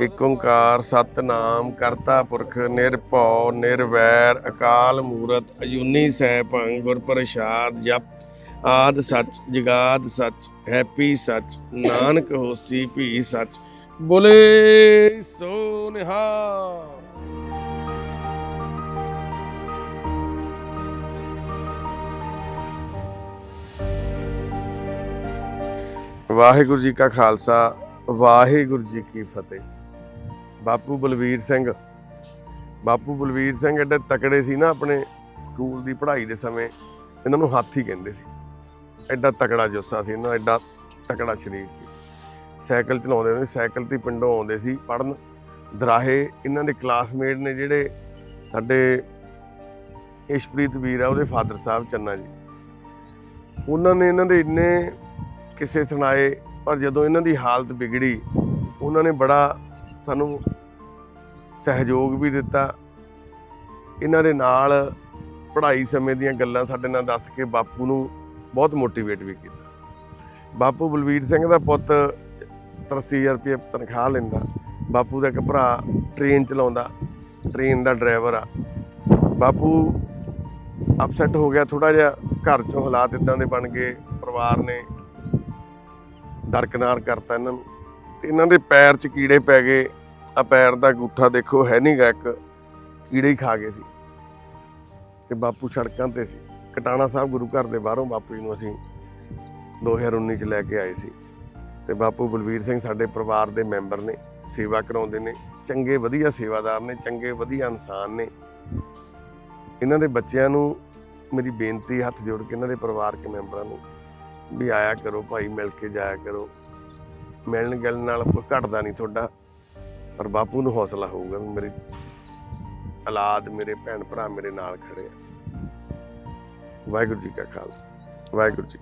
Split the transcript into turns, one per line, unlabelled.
ਏਕ ਓੰਕਾਰ ਸਤਨਾਮ, ਕਰਤਾ ਪੁਰਖ ਨਿਰਭਉ, ਨਿਰਵੈਰ, ਅਕਾਲ ਮੂਰਤ ਅਜੂਨੀ ਸੈਭੰ ਗੁਰ ਪ੍ਰਸਾਦ, ਜਪ ਆਦ ਸੱਚ, ਜਗਾਦ ਸੱਚ, ਹੈਪੀ ਸੱਚ, ਨਾਨਕ ਹੋਸੀ, ਭੀ ਸੱਚ, ਬੋਲੇ ਸੋ ਨਿਹਾਲ। ਵਾਹਿਗੁਰੂ ਜੀ ਕਾ ਖਾਲਸਾ, ਵਾਹਿਗੁਰੂ ਜੀ ਕੀ ਫਤਿਹ। ਬਾਪੂ ਬਲਵੀਰ ਸਿੰਘ। ਬਾਪੂ ਬਲਵੀਰ ਸਿੰਘ ਐਡੇ ਤਕੜੇ ਸੀ ਨਾ ਆਪਣੇ ਸਕੂਲ ਦੀ ਪੜ੍ਹਾਈ ਦੇ ਸਮੇਂ, ਇਹਨਾਂ ਨੂੰ ਹਾਥੀ ਕਹਿੰਦੇ ਸੀ। ਐਡਾ ਤਕੜਾ ਜੁੱਸਾ ਸੀ ਇਹਨਾਂ ਐਡਾ ਤਕੜਾ ਸਰੀਰ ਸੀ। ਸਾਈਕਲ ਚਲਾਉਂਦੇ ਨੇ ਸਾਈਕਲ ਤੇ ਪਿੰਡੋਂ ਆਉਂਦੇ ਸੀ ਪੜਨ ਦਰਾਹੇ ਇਹਨਾਂ ਦੇ ਕਲਾਸਮੇਟ ਨੇ ਜਿਹੜੇ ਸਾਡੇ ਇਸ਼ਪ੍ਰੀਤ ਵੀਰ ਆ, ਉਹਦੇ ਫਾਦਰ ਸਾਹਿਬ ਚੰਨਾ ਜੀ। ਉਹਨਾਂ ਨੇ ਇਹਨਾਂ ਦੇ ਇੰਨੇ ਕਿਸੇ ਸੁਣਾਏ, ਪਰ ਜਦੋਂ ਇਹਨਾਂ ਦੀ ਹਾਲਤ ਵਿਗੜੀ, ਉਹਨਾਂ ਨੇ ਬੜਾ ਸਾਨੂੰ ਸਹਿਯੋਗ ਵੀ ਦਿੱਤਾ। ਇਹਨਾਂ ਦੇ ਨਾਲ ਪੜ੍ਹਾਈ ਸਮੇਂ ਦੀਆਂ ਗੱਲਾਂ ਸਾਡੇ ਨਾਲ ਦੱਸ ਕੇ ਬਾਪੂ ਨੂੰ ਬਹੁਤ ਮੋਟੀਵੇਟ ਵੀ ਕੀਤਾ। ਬਾਪੂ ਬਲਵੀਰ ਸਿੰਘ ਦਾ ਪੁੱਤ 87000 ਰੁਪਏ ਤਨਖਾਹ ਲੈਂਦਾ। ਬਾਪੂ ਦਾ ਇੱਕ ਭਰਾ ਟ੍ਰੇਨ ਚਲਾਉਂਦਾ। ਟ੍ਰੇਨ ਦਾ ਡਰਾਈਵਰ ਆ। ਬਾਪੂ ਅਪਸੈਟ ਹੋ ਗਿਆ ਥੋੜਾ ਜਿਹਾ ਘਰ ਚੋਂ ਹਾਲਾਤ ਇਦਾਂ ਦੇ ਬਣ ਗਏ। ਪਰਿਵਾਰ ਨੇ ਦਰਕਨਾਰ ਕਰਤਾ ਇਹਨਾਂ ਨੂੰ। ਤੇ ਇਹਨਾਂ ਦੇ ਪੈਰ 'ਚ ਕੀੜੇ ਪੈ ਗਏ। ਆ ਪੈਰ ਦਾ ਅੰਗੂਠਾ ਦੇਖੋ, ਹੈ ਨਹੀਂਗਾ ਇੱਕ। ਕੀੜੇ ਹੀ ਖਾ ਗਏ ਸੀ। ਤੇ ਬਾਪੂ ਸੜਕਾਂ ਤੇ ਸੀ। ਕਟਾਣਾ ਸਾਹਿਬ ਗੁਰੂ ਘਰ ਦੇ ਬਾਹਰੋਂ ਬਾਪੂ ਜੀ ਨੂੰ ਅਸੀਂ 2019 ਚ ਲੈ ਕੇ ਆਏ ਸੀ। ਤੇ ਬਾਪੂ ਬਲਵੀਰ ਸਿੰਘ ਸਾਡੇ ਪਰਿਵਾਰ ਦੇ ਮੈਂਬਰ ਨੇ, ਸੇਵਾ ਕਰਾਉਂਦੇ ਨੇ। ਚੰਗੇ ਵਧੀਆ ਸੇਵਾਦਾਰ ਨੇ, ਚੰਗੇ ਵਧੀਆ ਇਨਸਾਨ ਨੇ। ਇਹਨਾਂ ਦੇ ਬੱਚਿਆਂ ਨੂੰ ਮੇਰੀ ਬੇਨਤੀ, ਹੱਥ ਜੋੜ ਕੇ ਇਹਨਾਂ ਦੇ ਪਰਿਵਾਰਕ ਮੈਂਬਰਾਂ ਨੂੰ ਵੀ ਆਇਆ ਕਰੋ, ਭਾਈ ਮਿਲ ਕੇ ਜਾਇਆ ਕਰੋ। ਮਿਲਣ ਗਿਲਣ ਨਾਲ ਕੋਈ ਘਟਦਾ ਨਹੀਂ ਤੁਹਾਡਾ, ਪਰ ਬਾਪੂ ਨੂੰ ਹੌਸਲਾ ਹੋਊਗਾ ਵੀ ਮੇਰੇ ਔਲਾਦ, ਮੇਰੇ ਭੈਣ ਭਰਾ ਮੇਰੇ ਨਾਲ ਖੜੇ ਆ। ਵਾਹਿਗੁਰੂ ਜੀ ਕਾ ਖਾਲਸਾ, ਵਾਹਿਗੁਰੂ ਜੀ